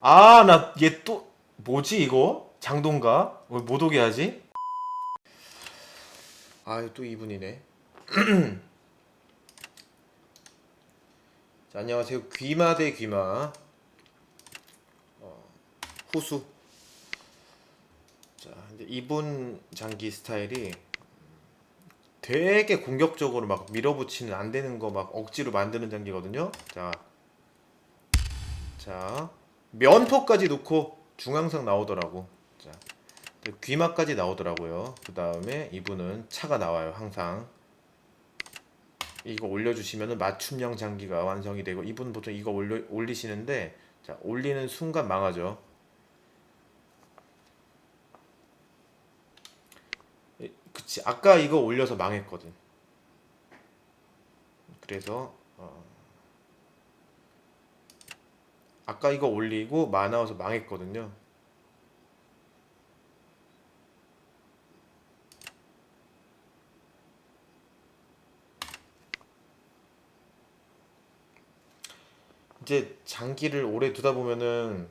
아, 나 얘 또 뭐지 이거? 장동가? 왜 못 오게 하지? 아, 또 이분이네. 자, 안녕하세요. 귀마 대 귀마. 어, 후수. 자, 근데 이분 장기 스타일이 되게 공격적으로 막 밀어붙이는 안 되는 거 막 억지로 만드는 장기거든요. 자, 자, 면포까지 놓고 중앙상 나오더라고. 자, 귀마까지 나오더라고요. 그 다음에 이분은 차가 나와요, 항상. 이거 올려주시면은 맞춤형 장기가 완성이 되고 이분 보통 이거 올려, 올리시는데 자 올리는 순간 망하죠. 에, 그치 아까 이거 올려서 망했거든. 그래서 어, 아까 이거 올리고 마나워서 망했거든요. 이제 장기를 오래 두다 보면은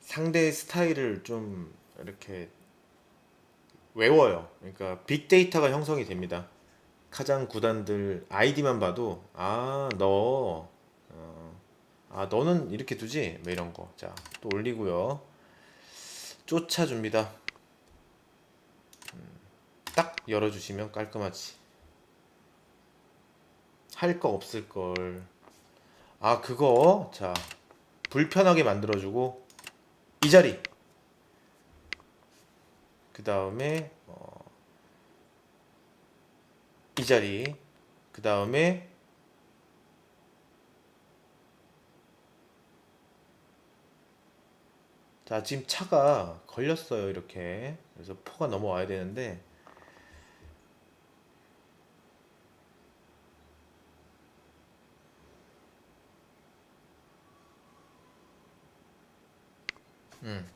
상대의 스타일을 좀 이렇게 외워요. 그러니까 빅데이터가 형성이 됩니다. 가장 구단들 아이디만 봐도 아, 너 어, 아, 너는 이렇게 두지? 뭐 이런 거. 자, 또 올리고요. 쫓아줍니다. 딱 열어주시면 깔끔하지. 할 거 없을 걸. 아, 그거. 자, 불편하게 만들어주고 이 자리. 그 다음에 어, 이 자리. 그 다음에 자, 지금 차가 걸렸어요, 이렇게. 그래서 포가 넘어와야 되는데 음.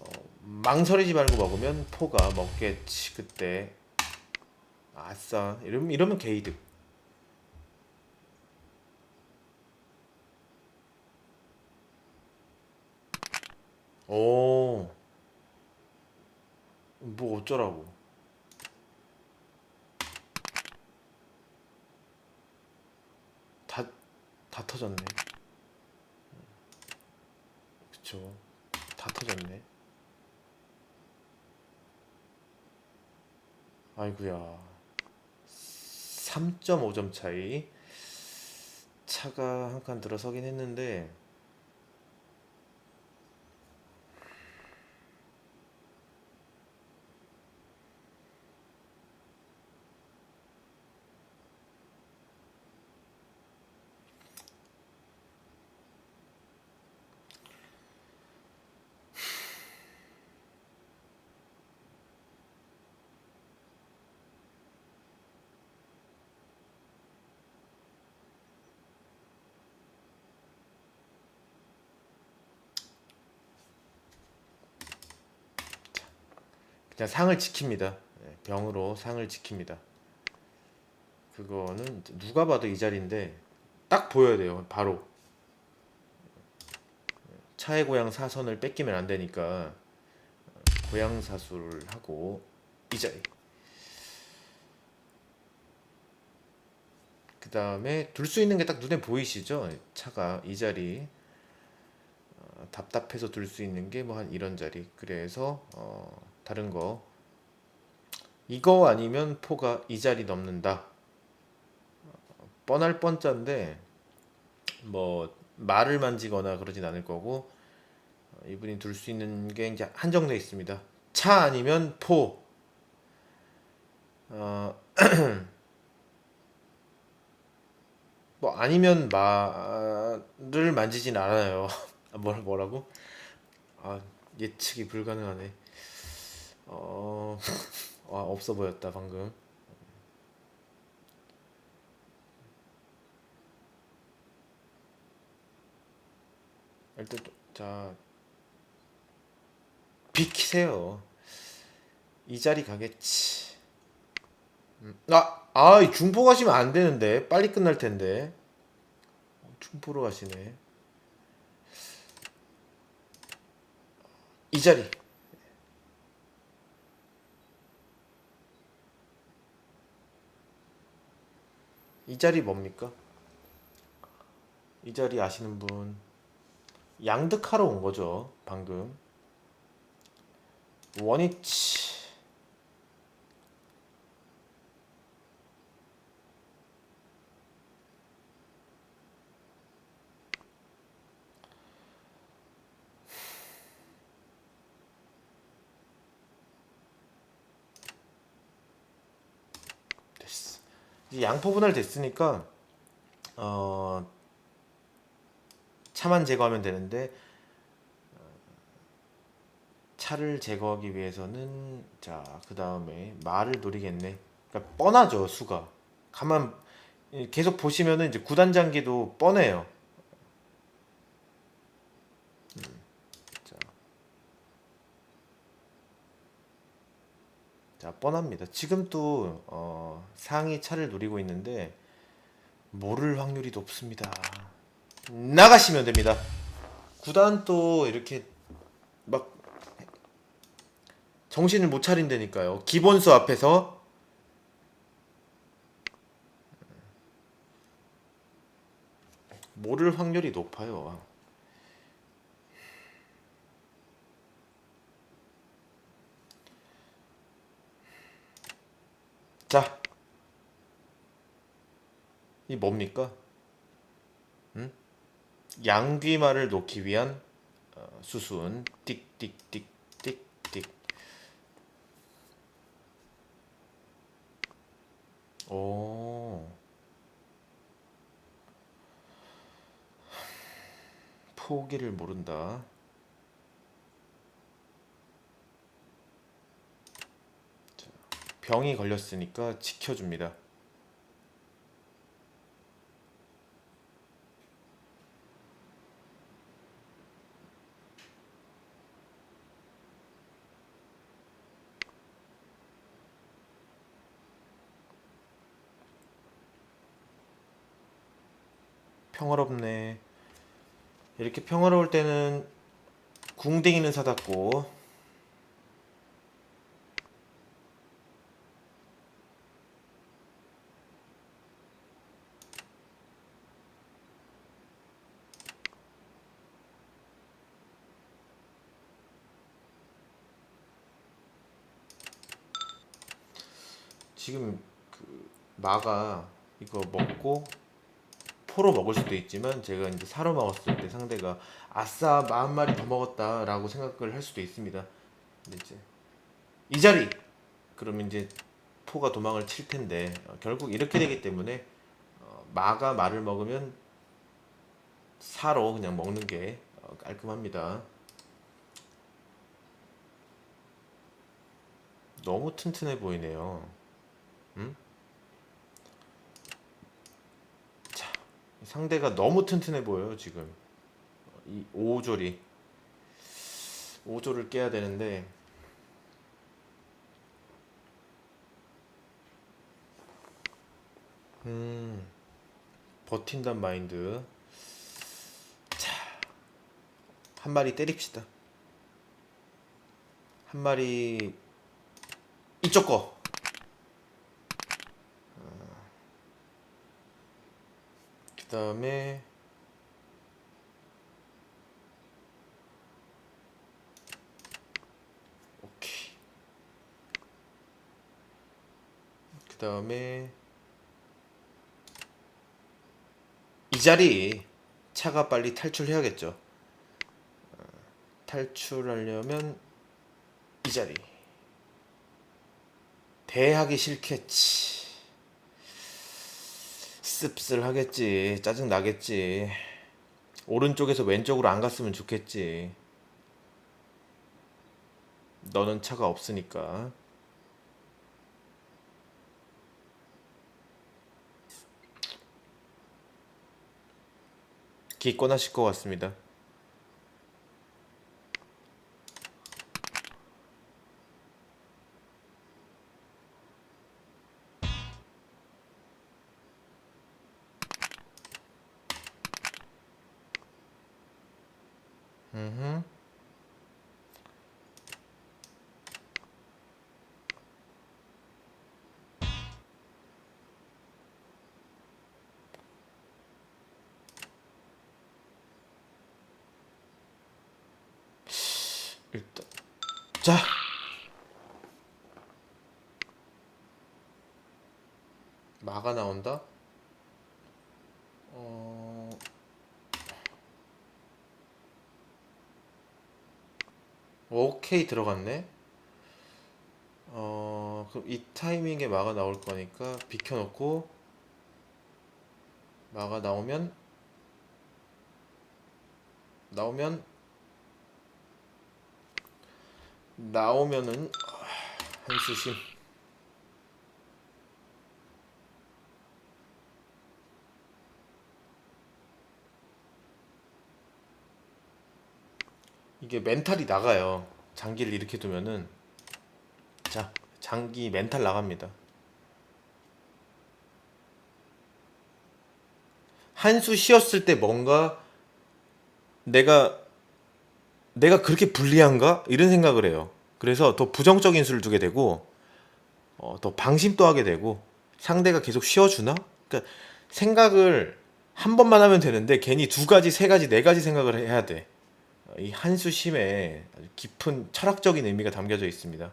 어, 망설이지 말고 먹으면 포가 먹겠지 그때 아싸 이러면 이러면 게이득 오. 뭐 어쩌라고? 다 다 터졌네. 그쵸. 다 터졌네. 아이구야. 3.5점 차이. 차가 한 칸 들어서긴 했는데 그냥 상을 지킵니다. 예, 병으로 상을 지킵니다. 그거는 누가 봐도 이 자리인데 딱 보여야 돼요. 바로 차의 고향 사선을 뺏기면 안 되니까 고향 사수를 하고 이 자리. 그 다음에 둘 수 있는 게 딱 눈에 보이시죠? 차가 이 자리. 어, 답답해서 둘 수 있는 게 뭐 한 이런 자리. 그래서 어, 다른 거 이거 아니면 포가 이 자리 넘는다. 뻔할 뻔짠데 뭐 말을 만지거나 그러진 않을 거고 어, 이분이 둘 수 있는 게 이제 한정돼 있습니다. 차 아니면 포. 어, 뭐 아니면 말을 만지진 않아요. 뭘 뭐라고? 아 예측이 불가능하네. 어, 아, 없어 보였다 방금. 일단 자 비키세요. 이 자리 가겠지. 음, 아, 아, 중포 가시면 안 되는데 빨리 끝날 텐데. 중포로 가시네. 이 자리. 이 자리 뭡니까? 이 자리 아시는 분. 양득하러 온 거죠 방금. 원위치 양포 분할 됐으니까 어 차만 제거하면 되는데 어, 차를 제거하기 위해서는 자 그 다음에 말을 노리겠네. 그러니까 뻔하죠 수가. 가만 이- 계속 보시면은 이제 구단 장기도 뻔해요. 자 뻔합니다. 지금 또 어, 상위 차를 노리고 있는데 모를 확률이 높습니다. 나가시면 됩니다. 구단 또 이렇게 막 정신을 못 차린다니까요. 기본수 앞에서 모를 확률이 높아요. 자, 이 뭡니까? 음? 양귀말을 놓기 위한 어, 수순. 띡띡띡띡띡. 오. 포기를 모른다. 자, 병이 걸렸으니까 지켜줍니다 평화롭네. 이렇게 평화로울 때는 궁뎅이는 사닫고. 지금 그 마가 이거 먹고 포로 먹을 수도 있지만 제가 이제 사로 먹었을 때 상대가 아싸 마한 마리 더 먹었다라고 생각을 할 수도 있습니다. 이제 이 자리 그러면 이제 포가 도망을 칠 텐데 어, 결국 이렇게 되기 때문에 어, 마가 말을 먹으면 사로 그냥 먹는 게 어, 깔끔합니다. 너무 튼튼해 보이네요. 음? 자, 상대가 너무 튼튼해 보여요, 지금. 이 5조리. 5조를 깨야 되는데, 음, 버틴단 마인드. 자, 한 마리 때립시다. 한 마리, 이쪽 거. 그 다음에, 오케이. 그 다음에, 이 자리 차가 빨리 탈출해야겠죠. 어, 탈출하려면 이 자리. 대하기 싫겠지. 씁쓸 하겠지. 짜증 나겠지. 오른쪽에서 왼쪽으로 안 갔으면 좋겠지. 너는 차가 없으니까. 기권하실 것 같습니다. 음흠. 일단 자 마가 나온다. 오케이 들어갔네. 어 그럼 이 타이밍에 마가 나올 거니까 비켜놓고 마가 나오면 나오면 나오면은 아, 한수심 이게 멘탈이 나가요. 장기를 이렇게 두면은 자 장기 멘탈 나갑니다. 한수 쉬었을 때 뭔가 내가 내가 그렇게 불리한가 이런 생각을 해요. 그래서 더 부정적인 수를 두게 되고 어, 더 방심도 하게 되고 상대가 계속 쉬어주나? 그러니까 생각을 한 번만 하면 되는데 괜히 두 가지, 세 가지, 네 가지 생각을 해야 돼. 어, 이 한수 심에 아주 깊은 철학적인 의미가 담겨져 있습니다.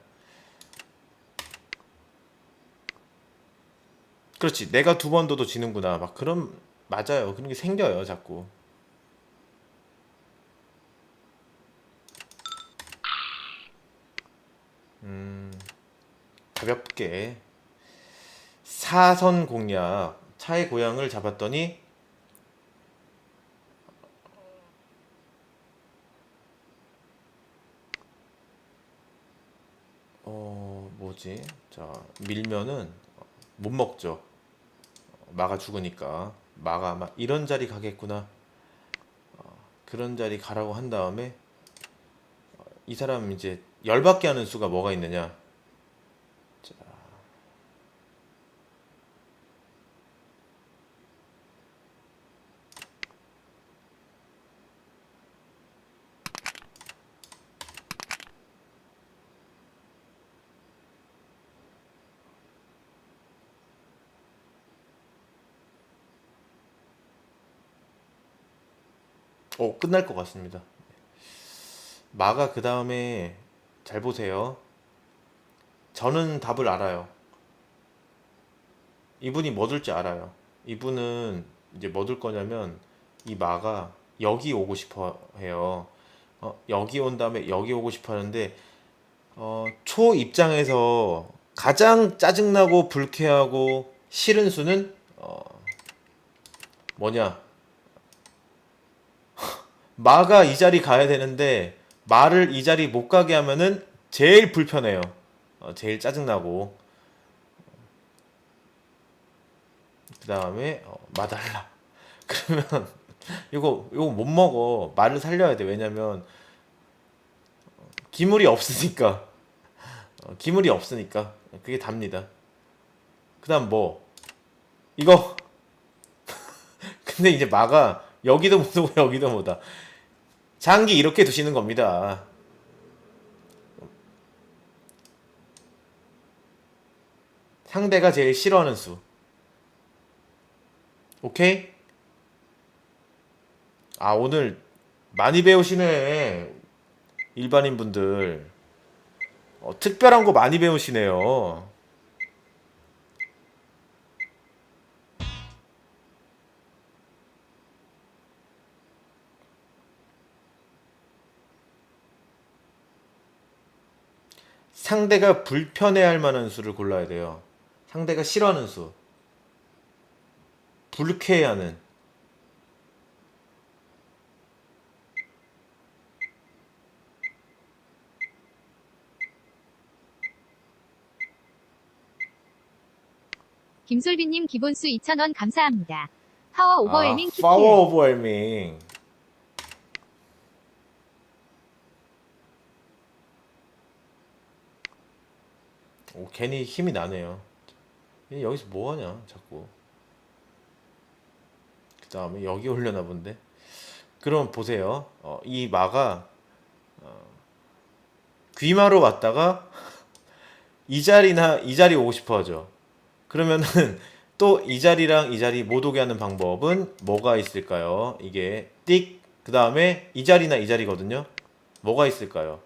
그렇지. 내가 두번 둬도 지는구나. 막 그런 맞아요. 그런 게 생겨요, 자꾸. 음, 가볍게 사선 공략 차의 고향을 잡았더니 어 뭐지? 자 밀면은 못 먹죠. 마가 죽으니까 마가 아마 이런 자리 가겠구나. 어, 그런 자리 가라고 한 다음에 이 사람 이제 열받게 하는 수가 뭐가 있느냐? 어 끝날 것 같습니다. 마가 그 다음에 잘 보세요. 저는 답을 알아요. 이분이 뭐 둘지 알아요. 이분은 이제 뭐 둘 거냐면 이 마가 여기 오고 싶어 해요. 어, 여기 온 다음에 여기 오고 싶어 하는데 어, 초 입장에서 가장 짜증나고 불쾌하고 싫은 수는 어, 뭐냐? 마가 이 자리 가야 되는데 마를 이 자리 못 가게 하면은 제일 불편해요. 어, 제일 짜증나고. 그 다음에 어, 마달라. 그러면 이거 이거 못 먹어. 말을 살려야 돼. 왜냐면 어, 기물이 없으니까. 어, 기물이 없으니까 그게 답니다. 그다음 뭐 이거 근데 이제 마가 여기도 못 오고 여기도 못 와. 장기 이렇게 두시는 겁니다. 상대가 제일 싫어하는 수. 오케이? 아, 오늘 많이 배우시네. 일반인 분들. 어, 특별한 거 많이 배우시네요. 상대가 불편해할 만한 수를 골라야 돼요. 상대가 싫어하는 수. 불쾌해하는. 김솔비님 기본수 2,000원 감사합니다. 파워 오버웨밍 아, 키트. 파워 오버웰밍. 오, 괜히 힘이 나네요. 얘 여기서 뭐 하냐, 자꾸. 그 다음에 여기 올려나 본데. 그럼 보세요. 어, 이 마가 어, 귀마로 왔다가 이 자리나 이 자리 오고 싶어 하죠. 그러면은 또 이 자리랑 이 자리 못 오게 하는 방법은 뭐가 있을까요? 이게 띡, 그 다음에 이 자리나 이 자리거든요. 뭐가 있을까요?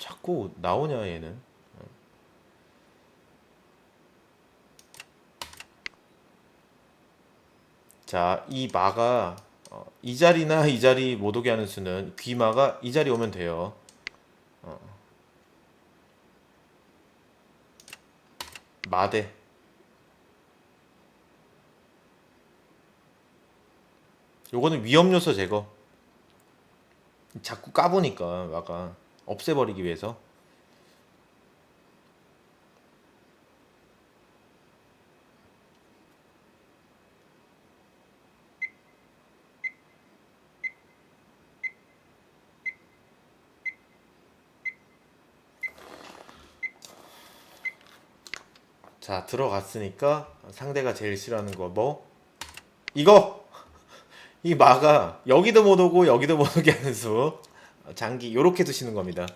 자꾸 나오냐 얘는 자, 이 마가 어, 이 자리나 이 자리 못 오게 하는 수는 귀마가 이 자리 오면 돼요. 어. 마대. 요거는 위험 요소 제거. 자꾸 까보니까 마가 없애버리기 위해서. 자, 들어갔으니까 상대가 제일 싫어하는 거 뭐? 이거! 이 마가 여기도 못 오고 여기도 못 오게 하는 수. 장기 요렇게 두시는 겁니다.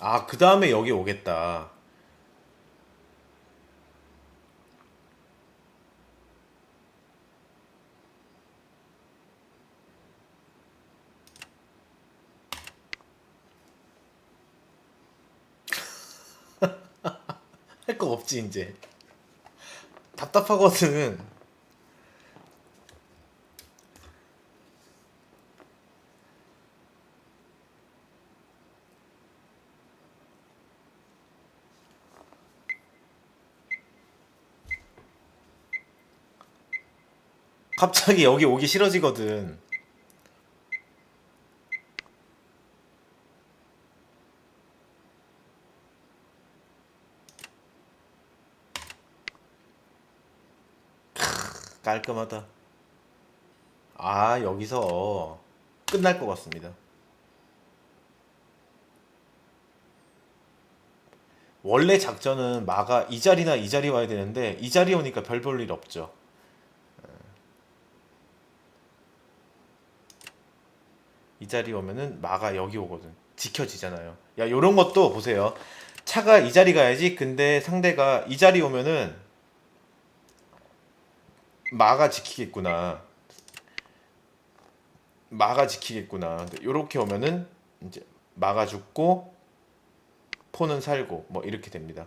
아, 그 다음에 여기 오겠다. 할 거 없지 이제. 답답하거든. 갑자기 여기 오기 싫어지거든 깔끔하다. 아, 여기서 끝날 것 같습니다. 원래 작전은 마가 이 자리나 이 자리 와야 되는데 이 자리 오니까 별 볼 일 없죠. 이 자리 오면은 마가 여기 오거든. 지켜지잖아요. 야, 요런 것도 보세요. 차가 이 자리 가야지. 근데 상대가 이 자리 오면은 마가 지키겠구나. 마가 지키겠구나. 이렇게 오면은 이제 마가 죽고 포는 살고 뭐 이렇게 됩니다.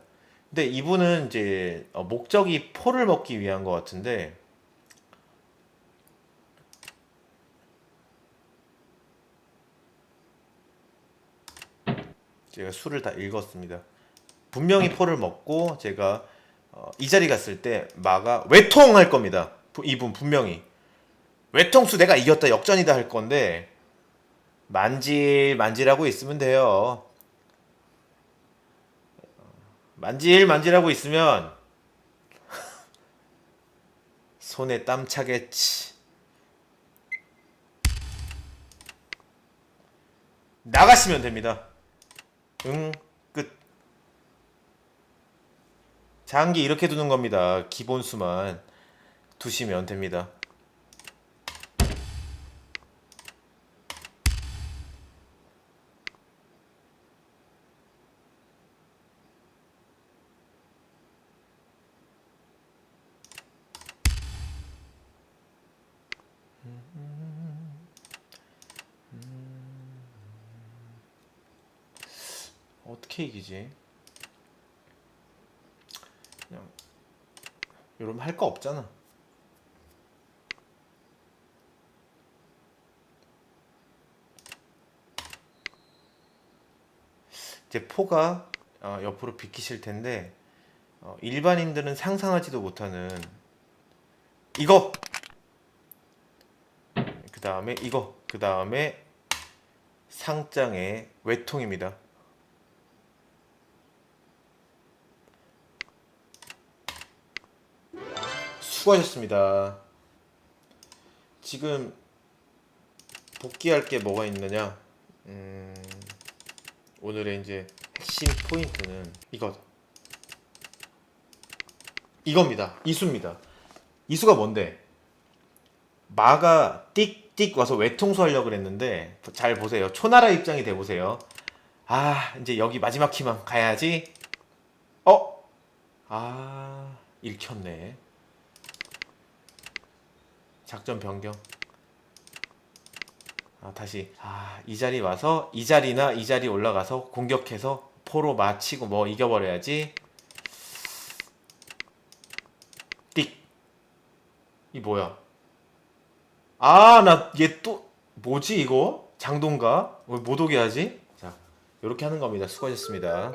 근데 이분은 이제 어, 목적이 포를 먹기 위한 것 같은데 제가 술을 다 읽었습니다. 분명히 포를 먹고 제가 어, 이 자리 갔을 때 마가 외통할 겁니다. 부- 이분 분명히 외통수 내가 이겼다 역전이다 할 건데 만질 만질하고 있으면 돼요. 만질 만질하고 있으면 손에 땀 차겠지. 나가시면 됩니다. 응, 끝. 장기 이렇게 두는 겁니다. 기본 수만 두시면 됩니다. 어떻게 이기지? 그냥 이러면 할거 없잖아. 이제 포가 어, 옆으로 비키실 텐데 어, 일반인들은 상상하지도 못하는 이거 그 다음에 이거 그 다음에 상장의 외통입니다. 수고하셨습니다. 지금 복귀할 게 뭐가 있느냐? 음, 오늘의 이제 핵심 포인트는 이거 이겁니다. 이수입니다. 이수가 뭔데? 마가 띡띡 와서 외통수 하려고 그랬는데 잘 보세요. 초나라 입장이 돼 보세요. 아, 이제 여기 마지막 키만 가야지. 어? 아, 읽혔네. 작전 변경. 아, 다시. 아, 이 자리 와서 이 자리나 이 자리 올라가서 공격해서 포로 마치고 뭐 이겨버려야지. 띡. 이 뭐야? 아, 나 얘 또 뭐지 이거? 장동가? 왜 못 오게 하지? 자, 이렇게 하는 겁니다. 수고하셨습니다.